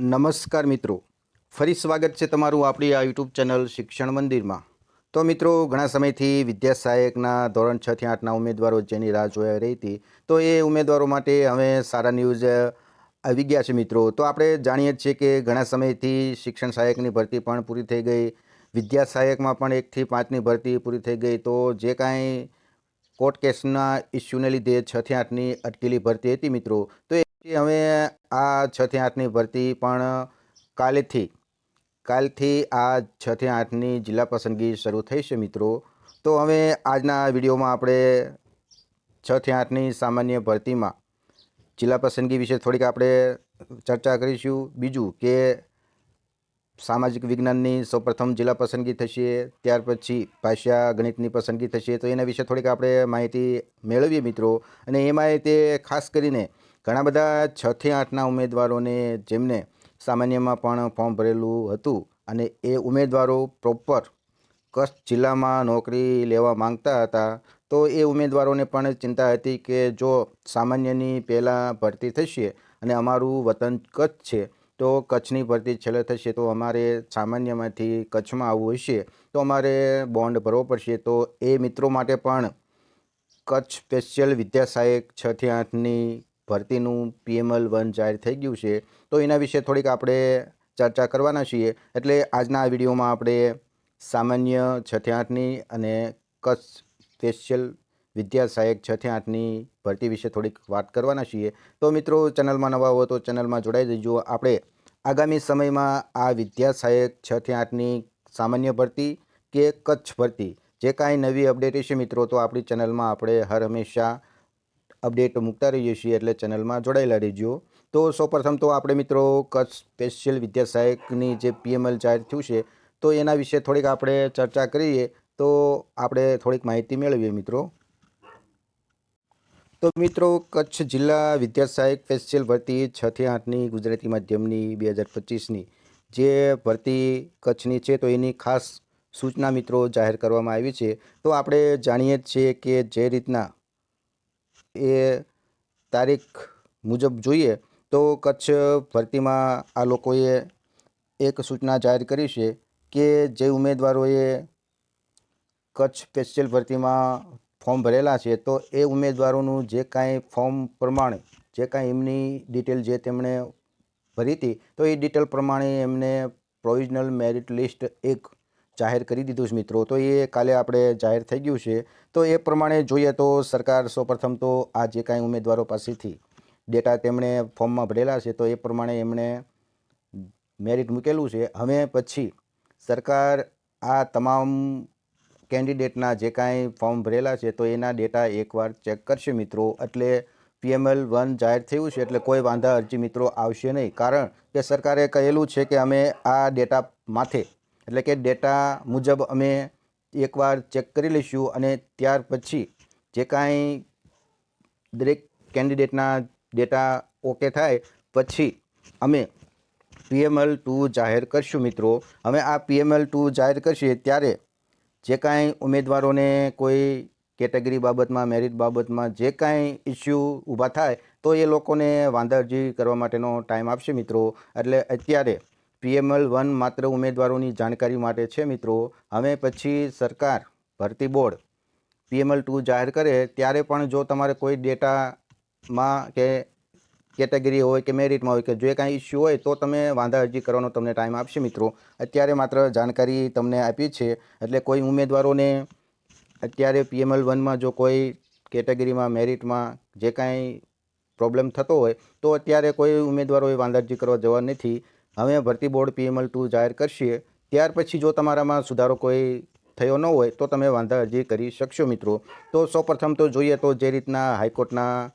નમસ્કાર મિત્રો. ફરી સ્વાગત છે તમારું આપણી આ યુટ્યુબ ચેનલ શિક્ષણ મંદિરમાં. તો મિત્રો, ઘણા સમયથી વિદ્યા સહાયકના ધોરણ છ થી આઠના ઉમેદવારો જેની રાહ જોઈ રહી હતી, તો એ ઉમેદવારો માટે હવે સારા ન્યૂઝ આવી ગયા છે મિત્રો. તો આપણે જાણીએ છીએ કે ઘણા સમયથી શિક્ષણ સહાયકની ભરતી પણ પૂરી થઈ ગઈ, વિદ્યા સહાયકમાં પણ એકથી પાંચની ભરતી પૂરી થઈ ગઈ, તો જે કાંઈ કોર્ટ કેસના ઇસ્યુને લીધે છ થી આઠની અટકેલી ભરતી હતી મિત્રો. તો એ હવે આ છ થી આઠની ભરતી પણ કાલથી કાલથી આ છ થી આઠની જિલ્લા પસંદગી શરૂ થઈ છે મિત્રો. તો હવે આજના વિડીયોમાં આપણે છ થી આઠની સામાન્ય ભરતીમાં જિલ્લા પસંદગી વિશે થોડીક આપણે ચર્ચા કરીશું. બીજું કે સામાજિક વિજ્ઞાનની સૌપ્રથમ જિલ્લા પસંદગી થશે, ત્યાર પછી ભાષા ગણિતની પસંદગી થશે. તો એના વિશે થોડીક આપણે માહિતી મેળવીએ મિત્રો. અને એ તે ખાસ કરીને ઘણા બધા છ થી આઠના ઉમેદવારોને જેમને સામાન્યમાં પણ ફોર્મ ભરેલું હતું અને એ ઉમેદવારો પ્રોપર કચ્છ જિલ્લામાં નોકરી લેવા માંગતા હતા, તો એ ઉમેદવારોને પણ ચિંતા હતી કે જો સામાન્યની પહેલાં ભરતી થશે અને અમારું વતન કચ્છ છે, તો કચ્છની ભરતી છેલ્લે થશે, તો અમારે સામાન્યમાંથી કચ્છમાં આવવું હશે, તો અમારે બોન્ડ ભરવો પડશે. તો એ મિત્રો માટે પણ કચ્છ સ્પેશિયલ વિદ્યા સહાયક છ આઠની ભરતીનું પીએમએલ વન જાહેર થઈ ગયું છે, તો એના વિશે થોડીક આપણે ચર્ચા કરવાના છીએ. એટલે આજના આ વિડીયોમાં આપણે સામાન્ય છઠ્ઠી આઠની અને કચ્છ સ્પેશિયલ વિદ્યા સહાયક છઠ્ઠી આઠની ભરતી વિશે થોડીક વાત કરવાના છીએ. તો મિત્રો, ચેનલમાં નવા હો તો ચેનલમાં જોડાઈ જજો. આપણે આગામી સમયમાં આ વિદ્યા સહાયક છઠ્ઠી આઠની સામાન્ય ભરતી કે કચ્છ ભરતી, જે કાંઈ નવી અપડેટ હશે મિત્રો, તો આપણી ચેનલમાં આપણે હર હંમેશા અપડેટ મૂકતા રહીએ છીએ એટલે ચેનલમાં જોડાયેલા રહેજો. તો સૌપ્રથમ તો આપણે મિત્રો કચ્છ સ્પેશિયલ વિદ્યા સહાયકની જે પીએમએલ જાહેર થયું છે, તો એના વિશે થોડીક આપણે ચર્ચા કરીએ. તો આપણે થોડીક માહિતી મેળવીએ મિત્રો. તો મિત્રો કચ્છ જિલ્લા વિદ્યા સહાયક સ્પેશિયલ ભરતી છથી આઠની ગુજરાતી માધ્યમની બે હજાર પચીસની જે ભરતી કચ્છની છે, તો એની ખાસ સૂચના મિત્રો જાહેર કરવામાં આવી છે. તો આપણે જાણીએ જ છીએ કે જે રીતના એ તારીખ મુજબ જોઈએ તો કચ્છ ભરતીમાં આ લોકોએ એક સૂચના જાહેર કરી છે કે જે ઉમેદવારોએ કચ્છ સ્પેશિયલ ભરતીમાં ફોર્મ ભરેલા છે, તો એ ઉમેદવારોનું જે કાંઈ ફોર્મ પ્રમાણે, જે કાંઈ એમની ડિટેલ જે તેમણે ભરી હતી, તો એ ડિટેલ પ્રમાણે એમને પ્રોવિઝનલ મેરિટ લિસ્ટ એક જાહેર કરી દીધું છે મિત્રો. તો એ કાલે આપણે જાહેર થઈ ગયું છે. તો એ પ્રમાણે જોઈએ તો સરકાર સૌપ્રથમ તો આ જે કાંઈ ઉમેદવારો પાસેથી ડેટા તેમણે ફોર્મમાં ભરેલા છે, તો એ પ્રમાણે એમણે મેરિટ મૂકેલું છે. હવે પછી સરકાર આ તમામ કેન્ડિડેટના જે કાંઈ ફોર્મ ભરેલા છે, તો એના ડેટા એકવાર ચેક કરશે મિત્રો. એટલે પીએમએલ વન જાહેર થયું છે, એટલે કોઈ વાંધા અરજી મિત્રો આવશે નહીં. કારણ કે સરકારે કહેલું છે કે અમે આ ડેટા માથે એટલે કે ડેટા મુજબ અમે એકવાર ચેક કરી લઈશું અને ત્યાર પછી જે કાંઈ દરેક કેન્ડિડેટના ડેટા ઓકે થાય, પછી અમે પીએમએલ ટુ જાહેર કરશું મિત્રો. હવે આ પીએમએલ ટુ જાહેર કરશે ત્યારે જે કાંઈ ઉમેદવારોને કોઈ કેટેગરી બાબતમાં, મેરિટ બાબતમાં જે કાંઈ ઇસ્યુ ઊભા થાય, તો એ લોકોને વાંધા અરજી કરવા માટેનો ટાઈમ આપશે મિત્રો. એટલે અત્યારે પીએમએલ વન માત્ર ઉમેદવારોની જાણકારી માટે છે, મિત્રો. હવે પછી સરકાર, ભરતી બોર્ડ પીએમએલ ટુ જાહેર કરે, ત્યારે પણ જો તમારે કોઈ ડેટામાં કે કેટેગરી હોય કે મેરિટમાં હોય કે જે કાંઈ ઇસ્યુ હોય, તો તમે વાંધા અરજી કરવાનો તમને ટાઈમ આપશે, મિત્રો. અત્યારે માત્ર જાણકારી તમને આપી છે, એટલે કોઈ ઉમેદવારોને અત્યારે પીએમએલ વનમાં જો કોઈ કેટેગરીમાં, મેરિટમાં જે કાંઈ પ્રોબ્લેમ થતો હોય, તો અત્યારે કોઈ ઉમેદવારોએ વાંધા અરજી કરવા જવા નથી. હવે ભરતી બોર્ડ પીએમએલ ટુ જાહેર કરશે ત્યાર પછી જો તમારામાં સુધારો કોઈ થયો ન હોય, તો તમે વાંધા અરજી કરી શકશો મિત્રો. તો સૌપ્રથમ તો જોઈએ તો જે રીતના હાઈકોર્ટના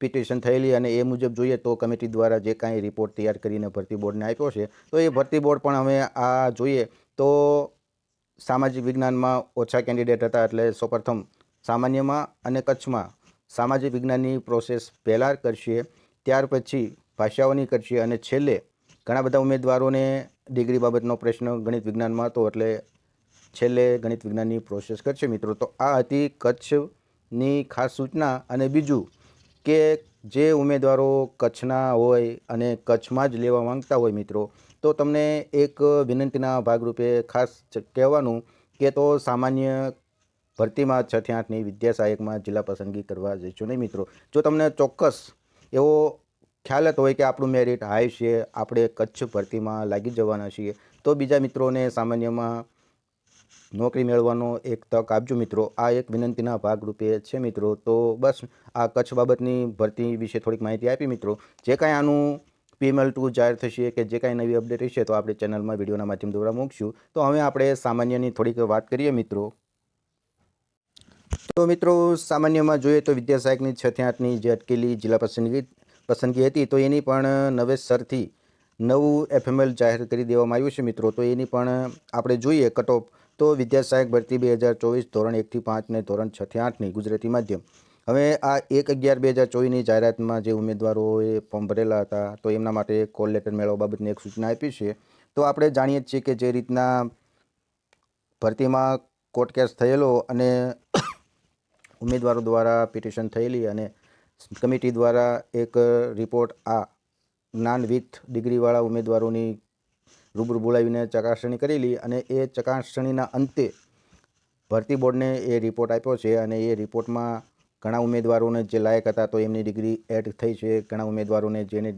પિટિશન થયેલી અને એ મુજબ જોઈએ તો કમિટી દ્વારા જે કાંઈ રિપોર્ટ તૈયાર કરીને ભરતી બોર્ડને આપ્યો છે, તો એ ભરતી બોર્ડ પણ હવે આ જોઈએ તો સામાજિક વિજ્ઞાનમાં ઓછા કેન્ડિડેટ હતા એટલે સૌપ્રથમ સામાન્યમાં અને કચ્છમાં સામાજિક વિજ્ઞાનની પ્રોસેસ પહેલાં કરશે, ત્યાર પછી ભાષાઓની કરશે અને છેલ્લે ઘણા બધા ઉમેદવારોને ડિગ્રી બાબતનો પ્રશ્ન ગણિત વિજ્ઞાનમાં હતો એટલે છેલ્લે ગણિત વિજ્ઞાનની પ્રોસેસ કરશે. મિત્રો, તો આ હતી કચ્છની ખાસ સૂચના અને બીજું કે જે ઉમેદવારો કચ્છના હોય અને કચ્છમાં જ લેવા માંગતા હોય મિત્રો, તો તમને એક વિનંતીના ભાગરૂપે ખાસ કહેવાનું કે તો સામાન્ય ભરતીમાં છ થી આઠની વિદ્યા સહાયકમાં જિલ્લા પસંદગી કરવા જઈશું નહીં મિત્રો. જો તમને ચોક્કસ એવો ખ્યાલ જ હોય કે આપણું મેરિટ હાઈ છે, આપણે કચ્છ ભરતીમાં લાગી જવાના છીએ. તો બીજા મિત્રોને સામાન્યમાં નોકરી મેળવવાનો એક તક આપજો મિત્રો. આ એક વિનંતીના ભાગરૂપે છે મિત્રો. તો બસ આ કચ્છ બાબતની ભરતી વિશે થોડીક માહિતી આપી મિત્રો. જે કાંઈ આનું પીએમએલ ટુ જાહેર થશે કે જે કાંઈ નવી અપડેટ હશે તો આપણે ચેનલમાં વિડીયોના માધ્યમ દ્વારા મૂકશું. તો હવે આપણે સામાન્યની થોડીક વાત કરીએ મિત્રો. તો મિત્રો, સામાન્યમાં જોઈએ તો વિદ્યા સહાયકની છ થી આઠની જે અટકેલી જિલ્લા પસંદગી પસંદગી હતી, તો એની પણ નવેસરથી નવું એફએમએલ જાહેર કરી દેવામાં આવ્યું છે મિત્રો. તો એની પણ આપણે જોઈએ કટઓફ તો વિદ્યા સહાયક ભરતી બે હજાર ચોવીસ ધોરણ એકથી પાંચને ધોરણ છથી આઠની ગુજરાતી માધ્યમ. હવે આ એક અગિયાર બે હજાર ચોવીસની જાહેરાતમાં જે ઉમેદવારોએ ફોર્મ ભરેલા હતા, તો એમના માટે કોલ લેટર મેળવવા બાબતની એક સૂચના આપી છે. તો આપણે જાણીએ છીએ કે જે રીતના ભરતીમાં કોર્ટ કેસ થયેલો અને ઉમેદવારો દ્વારા પિટિશન થયેલી અને કમિટી દ્વારા એક રિપોર્ટ આ જ્ઞાન વિથ ડિગ્રીવાળા ઉમેદવારોની રૂબરૂ બોલાવીને ચકાસણી કરેલી અને એ ચકાસણીના અંતે ભરતી બોર્ડને એ રિપોર્ટ આપ્યો છે અને એ રિપોર્ટમાં ઘણા ઉમેદવારોને જે લાયક હતા તો એમની ડિગ્રી એડ થઈ છે, ઘણા ઉમેદવારોને જેને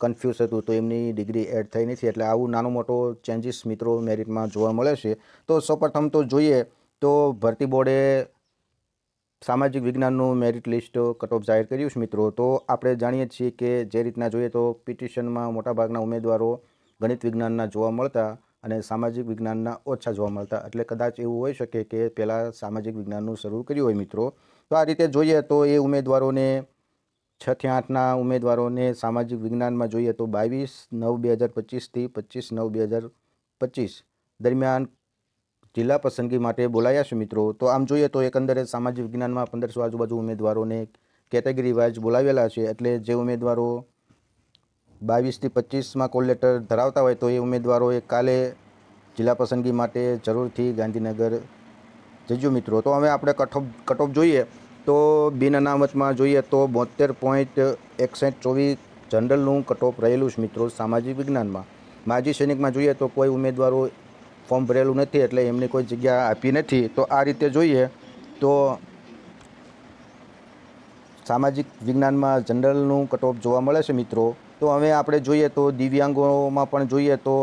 કન્ફ્યુઝ હતું તો એમની ડિગ્રી એડ થઈ નથી. એટલે આવું નાનો મોટો ચેન્જીસ મિત્રો મેરિટમાં જોવા મળે છે. તો સૌપ્રથમ તો જોઈએ તો ભરતી બોર્ડે સામાજિક વિજ્ઞાનનું મેરિટ લિસ્ટ કટઓફ જાહેર કર્યું છે મિત્રો. તો આપણે જાણીએ છીએ કે જે રીતના જોઈએ તો પિટિશનમાં મોટાભાગના ઉમેદવારો ગણિત વિજ્ઞાનના જોવા મળતા અને સામાજિક વિજ્ઞાનના ઓછા જોવા મળતા. એટલે કદાચ એવું હોઈ શકે કે પહેલાં સામાજિક વિજ્ઞાનનું શરૂ કર્યું હોય મિત્રો. તો આ રીતે જોઈએ તો એ ઉમેદવારોને છ થી આઠના ઉમેદવારોને સામાજિક વિજ્ઞાનમાં જોઈએ તો બાવીસ નવ બે હજાર પચીસથી પચીસ નવ બે હજાર પચીસ દરમિયાન જિલ્લા પસંદગી માટે બોલાયા છે મિત્રો. તો આમ જોઈએ તો એકંદરે સામાજિક વિજ્ઞાનમાં પંદરસો આજુબાજુ ઉમેદવારોને કેટેગરી વાઇઝ બોલાવેલા છે. એટલે જે ઉમેદવારો બાવીસથી પચીસમાં કોલ લેટર ધરાવતા હોય તો એ ઉમેદવારોએ કાલે જિલ્લા પસંદગી માટે જરૂરથી ગાંધીનગર જજો મિત્રો. તો હવે આપણે કટઓફ કટઓફ જોઈએ. તો બિન અનામતમાં જોઈએ તો બોતેર પોઈન્ટ એકસઠ ચોવીસ જનરલનું કટઓફ રહેલું છે મિત્રો સામાજિક વિજ્ઞાનમાં. માજી સૈનિકમાં જોઈએ તો કોઈ ઉમેદવારો ફોર્મ ભરેલું નથી એટલે એમને કોઈ જગ્યા આપી નથી. તો આ રીતે જોઈએ તો સામાજિક વિજ્ઞાનમાં જનરલનું કટઓફ જોવા મળે છે મિત્રો. તો હવે આપણે જોઈએ તો દિવ્યાંગોમાં પણ જોઈએ તો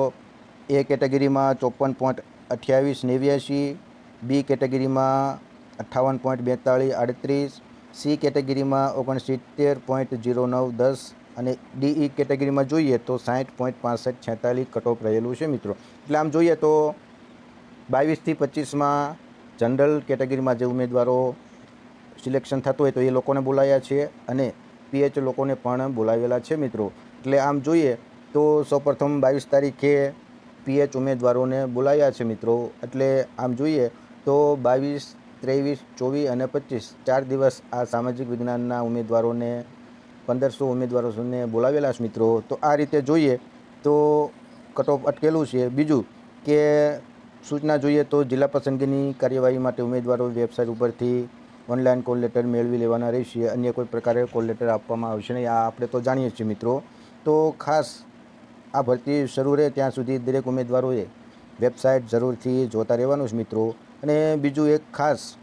એ કેટેગરીમાં ચોપન પોઈન્ટ અઠ્યાવીસ નેવ્યાસી બી કેટેગરીમાં અઠ્ઠાવન પોઈન્ટ બેતાળીસ, આડત્રીસ, સી કેટેગરીમાં ઓગણસિત્તેર પોઈન્ટ જીરો નવ દસ અને ડીઈ કેટેગરીમાં જોઈએ તો સાઠ પોઈન્ટ પાસઠ છેતાલીસ કટઓફ રહેલું છે મિત્રો. એટલે આમ જોઈએ તો બાવીસથી પચીસમાં જનરલ કેટેગરીમાં જે ઉમેદવારો સિલેક્શન થતું હોય તો એ લોકોને બોલાયા છે અને પીએચ લોકોને પણ બોલાવેલા છે મિત્રો. એટલે આમ જોઈએ તો સૌપ્રથમ બાવીસ તારીખે પીએચ ઉમેદવારોને બોલાયા છે મિત્રો. એટલે આમ જોઈએ તો બાવીસ, ત્રેવીસ, ચોવીસ અને પચીસ ચાર દિવસ આ સામાજિક વિજ્ઞાનના ઉમેદવારોને પંદરસો ઉમેદવારોને બોલાવેલા છે મિત્રો. તો આ રીતે જોઈએ તો કટઓફ અટકેલું છે. બીજું કે સૂચના જોઈએ તો જિલ્લા પસંદગીની કાર્યવાહી માટે ઉમેદવારો વેબસાઇટ ઉપરથી ઓનલાઈન કોલ લેટર મેળવી લેવાના રહેશે. અન્ય કોઈ પ્રકારે કોલ લેટર આપવામાં આવશે નહીં. આ આપણે તો જાણીએ છીએ મિત્રો. તો ખાસ આ ભરતી શરૂ રહે ત્યાં સુધી દરેક ઉમેદવારોએ વેબસાઇટ જરૂરથી જોતા રહેવાનું છે મિત્રો. અને બીજું એક ખાસ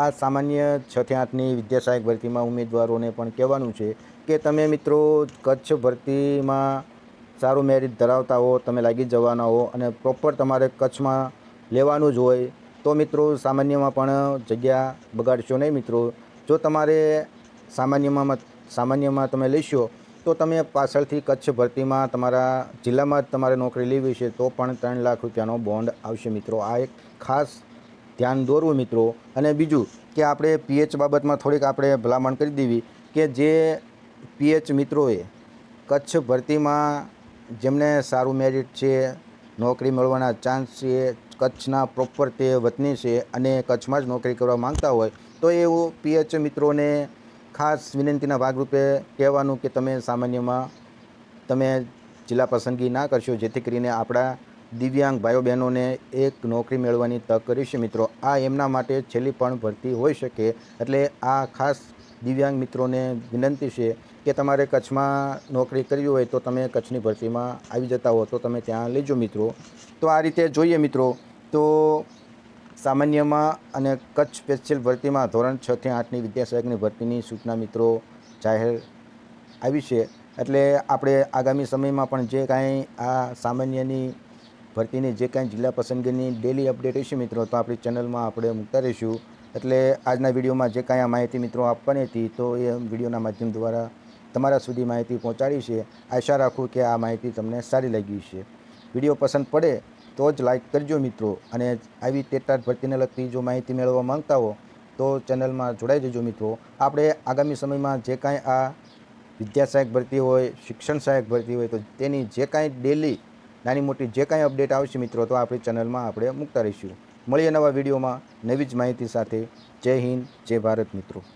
આ સામાન્ય છથી આઠની વિદ્યા સહાયક ભરતીમાં ઉમેદવારોને પણ કહેવાનું છે કે તમે મિત્રો કચ્છ ભરતીમાં સારું મેરિટ ધરાવતા હો, તમે લાગી જવાના હો અને પ્રોપર તમારે કચ્છમાં લેવાનું જ હોય, તો મિત્રો સામાન્યમાં પણ જગ્યા બગાડશો નહીં મિત્રો. જો તમારે સામાન્યમાં સામાન્યમાં તમે લેશો, તો તમે પાછળથી કચ્છ ભરતીમાં તમારા જિલ્લામાં જ તમારે નોકરી લેવી છે, તો પણ ત્રણ લાખ રૂપિયાનો બોન્ડ આવશે મિત્રો. આ એક ખાસ ધ્યાન દોરવું મિત્રો. અને બીજું કે આપણે પીએચ બાબતમાં થોડીક આપણે ભલામણ કરી દેવી કે જે પીએચ મિત્રોએ કચ્છ ભરતીમાં જેમને સારું મેરિટ છે, નોકરી મળવાના ચાન્સ છે, કચ્છના પ્રોપર તે વતની છે અને કચ્છમાં જ નોકરી કરવા માંગતા હોય, તો એવું પીએચ મિત્રોને ખાસ વિનંતીના ભાગરૂપે કહેવાનું કે તમે સામાન્યમાં તમે જિલ્લા પસંદગી ના કરશો, જેથી કરીને આપણા દિવ્યાંગ ભાઈઓ બહેનોને એક નોકરી મેળવવાની તક કરીશું મિત્રો, આ એમના માટે છેલ્લી પણ ભરતી હોઈ શકે એટલે આ ખાસ દિવ્યાંગ મિત્રોને વિનંતી છે કે તમારે કચ્છમાં નોકરી કરવી હોય તો તમે કચ્છની ભરતીમાં આવી જતા હો તો તમે ત્યાં લેજો મિત્રો. તો આ રીતે જોઈએ મિત્રો, તો સામાન્યમાં અને કચ્છ સ્પેશિયલ ભરતીમાં ધોરણ છથી આઠની વિદ્યાસહાયકની ભરતીની સૂચના મિત્રો જાહેર આવી છે. એટલે આપણે આગામી સમયમાં પણ જે કાંઈ આ સામાન્યની ભરતીની જે કાંઈ જિલ્લા પસંદગીની ડેલી અપડેટ હશે મિત્રો, તો આપણી ચેનલમાં આપણે મૂકતા રહીશું. એટલે આજના વિડીયોમાં જે કાંઈ આ માહિતી મિત્રો આપવાની હતી, તો એ વિડીયોના માધ્યમ દ્વારા તમારા સુધી માહિતી પહોંચાડી છે. આશા રાખું કે આ માહિતી તમને સારી લાગી છે વીડિયો પસંદ પડે તો જ લાઇક કરજો મિત્રો, અને આવી ટેટાટ ભરતીને લગતી જો માહિતી મેળવવા માંગતા હો, તો ચેનલમાં જોડાઈ જજો મિત્રો. આપણે આગામી સમયમાં જે કાંઈ આ વિદ્યા સહાયક ભરતી હોય, શિક્ષણ સહાયક ભરતી હોય, તો તેની જે કાંઈ ડેલી નાની મોટી જે કાંઈ અપડેટ આવશે મિત્રો, તો આપણી ચેનલમાં આપણે મૂકતા રહીશું. મળીએ નવા વિડીયોમાં નવી જ માહિતી સાથે. જય હિન્દ, જય ભારત મિત્રો.